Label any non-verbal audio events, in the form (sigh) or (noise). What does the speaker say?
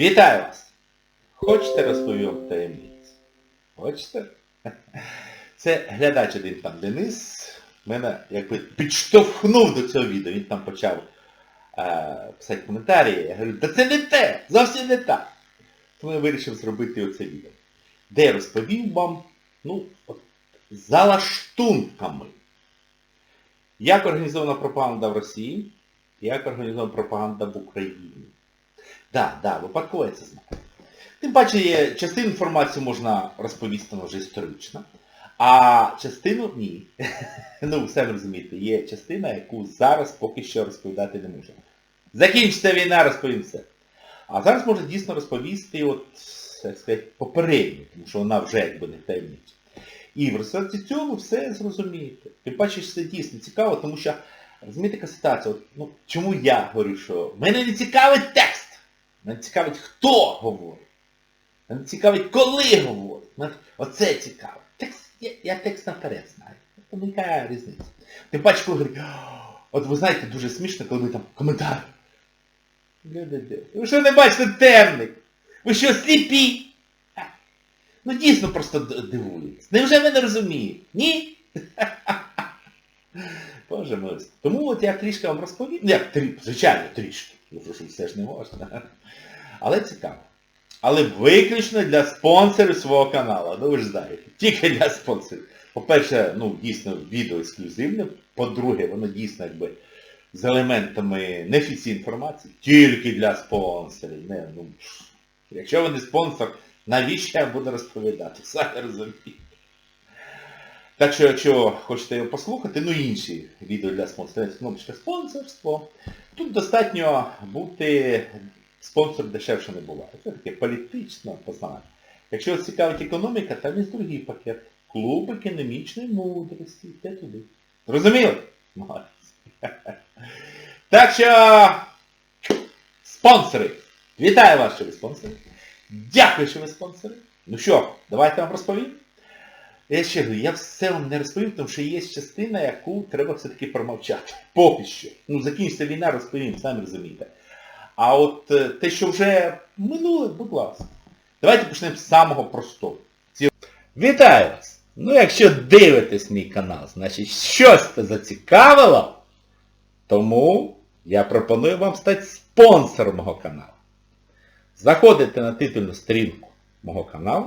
Вітаю вас! Хочете розповім таємницю? Хочете? (laughs) Це глядач один там Денис мене якби підштовхнув до цього відео. Він там почав е, писати коментарі. Я говорю, да це не те! Зовсім не так. Тому я вирішив зробити оце відео. Де я розповів вам, ну, от, за лаштунками. Як організована пропаганда в Росії, як організована пропаганда в Україні. Так, да, да, випадково це знаю. Тим паче, є, частину інформації можна розповісти вже історично, а частину ні. (laughs) ну, все розумієте, є частина, яку зараз поки що розповідати не можна. Закінчиться війна, розповім все. А зараз можна дійсно розповісти, от, як сказати, попередньо, тому що вона вже якби не таємнича. І в результаті цього все зрозумієте. Тим паче, що це дійсно цікаво, тому що, розумієте, яка ситуація, от, ну, чому я говорю, що мене не цікавить текст, мене цікавить, хто говорить. Мене цікавить, коли говорить. Мене Оце цікаво. Текст, я, я текст наперед знаю. Тому яка різниця. Тим паче, коли говорять, «О, от ви знаєте, дуже смішно, коли ви там коментар. Ви що не бачите темник? Ви що, сліпі? Ну дійсно просто д- дивуєтесь. Невже ви не розумієте? Ні? (laughs) Боже мой. Тому от я трішки вам розповім. Ну як трі... звичайно, трішки. Ну що все ж не можна. Але цікаво. Але виключно для спонсорів свого каналу. Ну ви ж знаєте. Тільки для спонсорів. По-перше, ну дійсно відео ексклюзивне. По-друге, воно дійсно якби з елементами неофіційної інформації. Тільки для спонсорів. Не, ну, якщо ви не спонсор, навіщо я буду розповідати? Самі розумієте. Так що, якщо хочете його послухати, ну інші відео для спонсорів, кнопочка спонсорство. Тут достатньо бути спонсор дешевше не буває. Це таке політичне познання. Якщо вас цікавить економіка, там є другий пакет. Клуб економічної мудрості. Йде туди. Молодець. Так що спонсори. Вітаю вас, що ви спонсори. Дякую, що ви спонсори. Ну що, давайте вам розповім. Я ще говорю, я все вам не розповім, тому що є частина, яку треба все-таки промовчати. Поки що. Ну, закінчиться війна, розповім, самі розумієте. А от е, те, що вже минуле, будь ласка. Давайте почнемо з самого простого. Ці- Вітаю вас! Ну, якщо дивитесь мій канал, значить щось це зацікавило, тому я пропоную вам стати спонсором мого каналу. Заходите на титульну сторінку мого каналу,